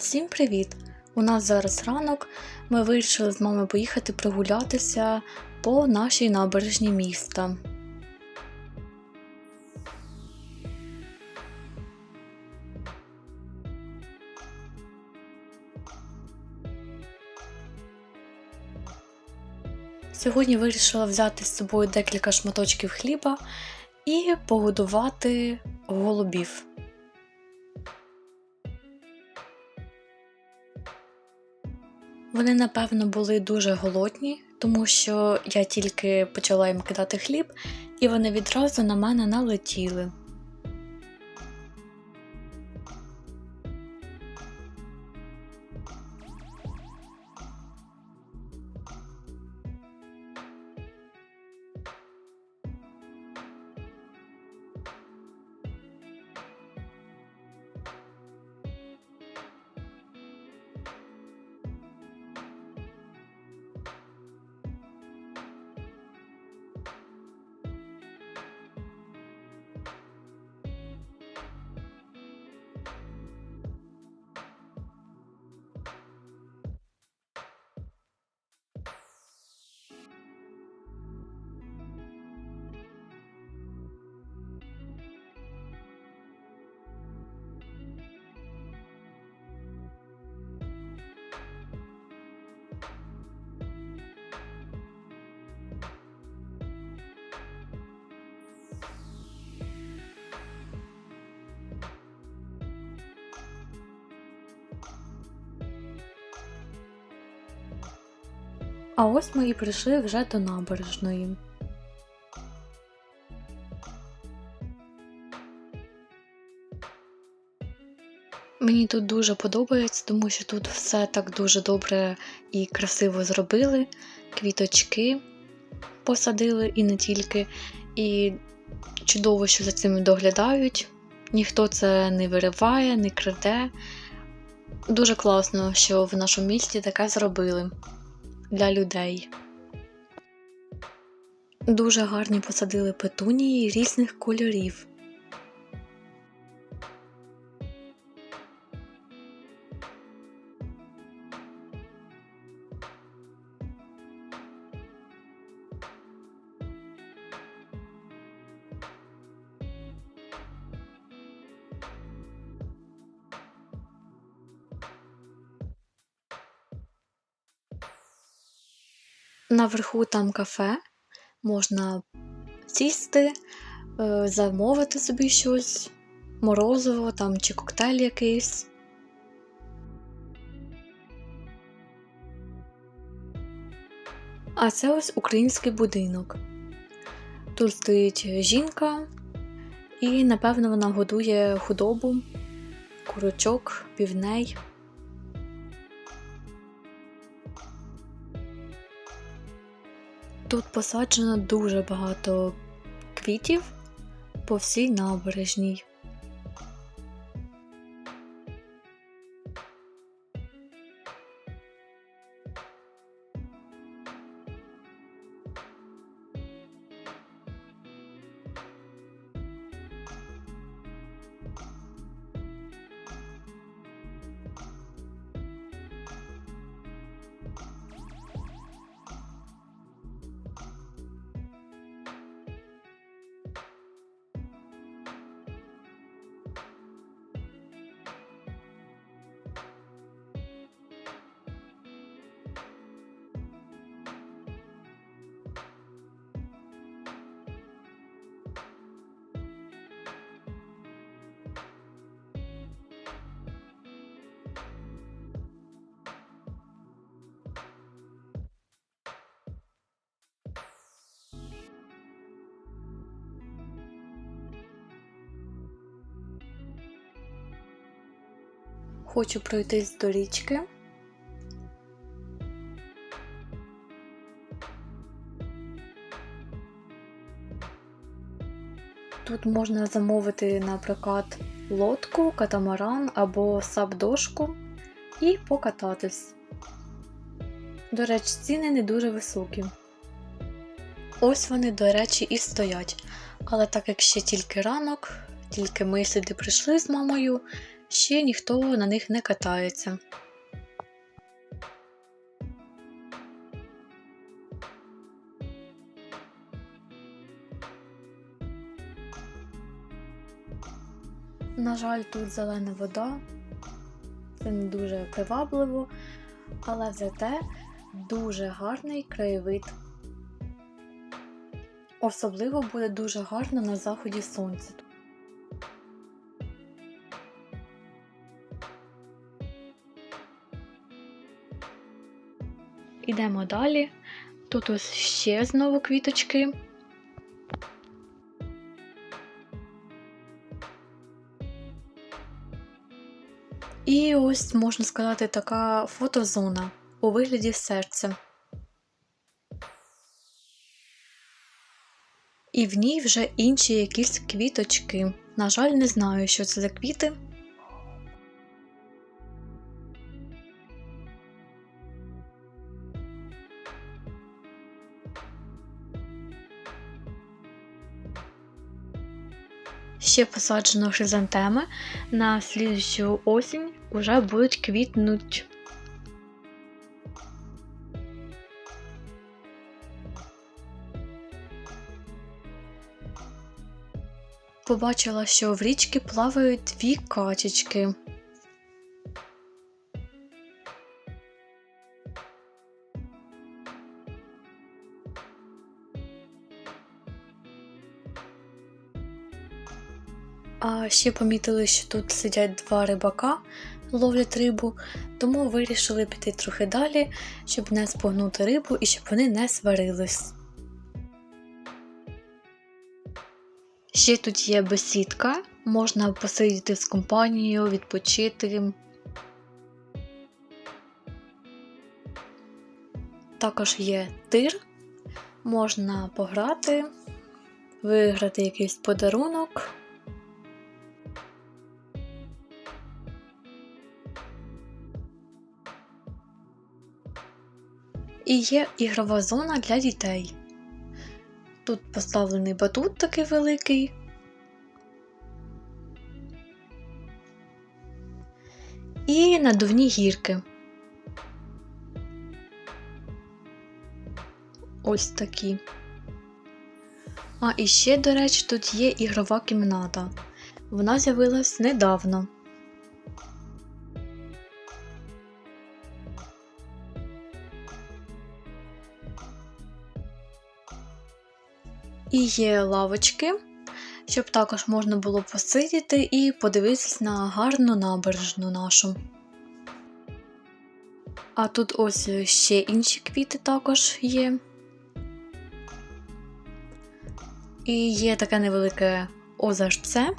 Всім привіт! У нас зараз ранок. Ми вирішили з мамою поїхати прогулятися по нашій набережній міста. Сьогодні вирішила взяти з собою декілька шматочків хліба і погодувати голубів. Вони, напевно, були дуже голодні, тому що я тільки почала їм кидати хліб, і вони відразу на мене налетіли. А ось ми і прийшли вже до набережної. Мені тут дуже подобається, тому що тут все так дуже добре і красиво зробили. Квіточки посадили і не тільки. І чудово, що за цим доглядають. Ніхто це не вириває, не краде. Дуже класно, що в нашому місті таке зробили для людей. Дуже гарні посадили петунії різних кольорів. Наверху там кафе, можна сісти, е, замовити собі щось, морозиво там чи коктейль якийсь. А це ось український будинок. Тут стоїть жінка, і, напевно, вона годує худобу, курочок, півней. Тут посаджено дуже багато квітів по всій набережній. Хочу пройтись до річки. Тут можна замовити на прокат лодку, катамаран або сап-дошку і покататись. До речі, ціни не дуже високі. Ось вони, до речі, і стоять. Але так як ще тільки ранок, тільки ми сюди прийшли з мамою, ще ніхто на них не катається. На жаль, тут зелена вода, це не дуже привабливо, але зате дуже гарний краєвид. Особливо буде дуже гарно на заході сонця. Ідемо далі. Тут ось ще знову квіточки. І ось, можна сказати, така фотозона у вигляді серця. І в ній вже інші якісь квіточки. На жаль, не знаю, що це за квіти. Ще посаджено хризантеми. На слідущу осінь вже будуть квітнуть. Побачила, що в річці плавають дві качечки. А ще помітили, що тут сидять два рибака, ловлять рибу, тому вирішили піти трохи далі, щоб не спогнути рибу і щоб вони не сварились. Ще тут є бесідка, можна посидіти з компанією, відпочити. Також є тир, можна пограти, виграти якийсь подарунок. І є ігрова зона для дітей. Тут поставлений батут такий великий. І надувні гірки. Ось такі. А і ще, до речі, тут є ігрова кімната. Вона з'явилась недавно. Є лавочки, щоб також можна було посидіти і подивитись на гарну набережну нашу. А тут ось ще інші квіти також є. І є таке невелике озерце.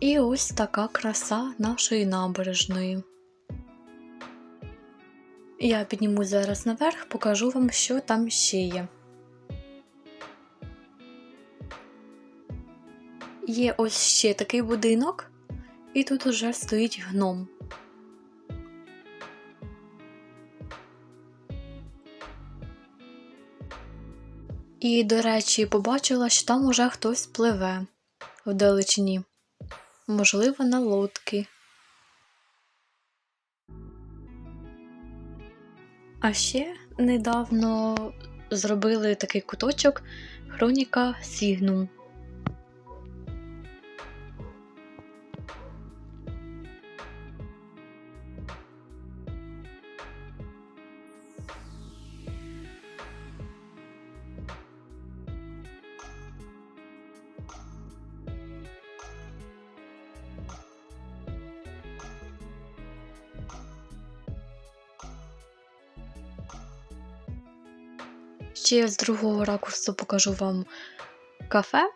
І ось така краса нашої набережної. Я підніму зараз наверх, покажу вам, що там ще є. Є ось ще такий будинок, і тут уже стоїть гном. І, до речі, побачила, що там уже хтось пливе вдалечині. Можливо, на лодки. А ще недавно зробили такий куточок Хроніка Сігнум. Ще з другого ракурсу покажу вам кафе,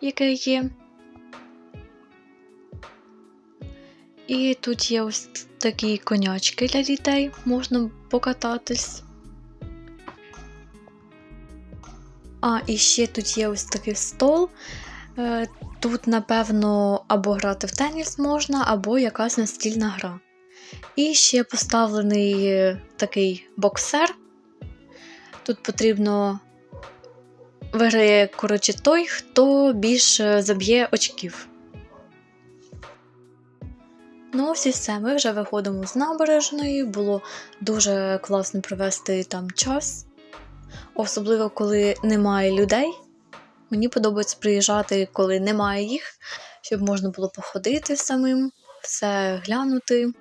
яке є. І тут є ось такі конячки для дітей, можна покататись. А, і ще тут є ось такий стол. Е, тут, напевно, або грати в теніс можна, або якась настільна гра. І ще поставлений такий боксер. Тут потрібно виграє коротше той, хто більше заб'є очків. Ну, ось і все, ми вже виходимо з набережної. Було дуже класно провести там час, особливо коли немає людей. Мені подобається приїжджати, коли немає їх, щоб можна було походити самим, все глянути.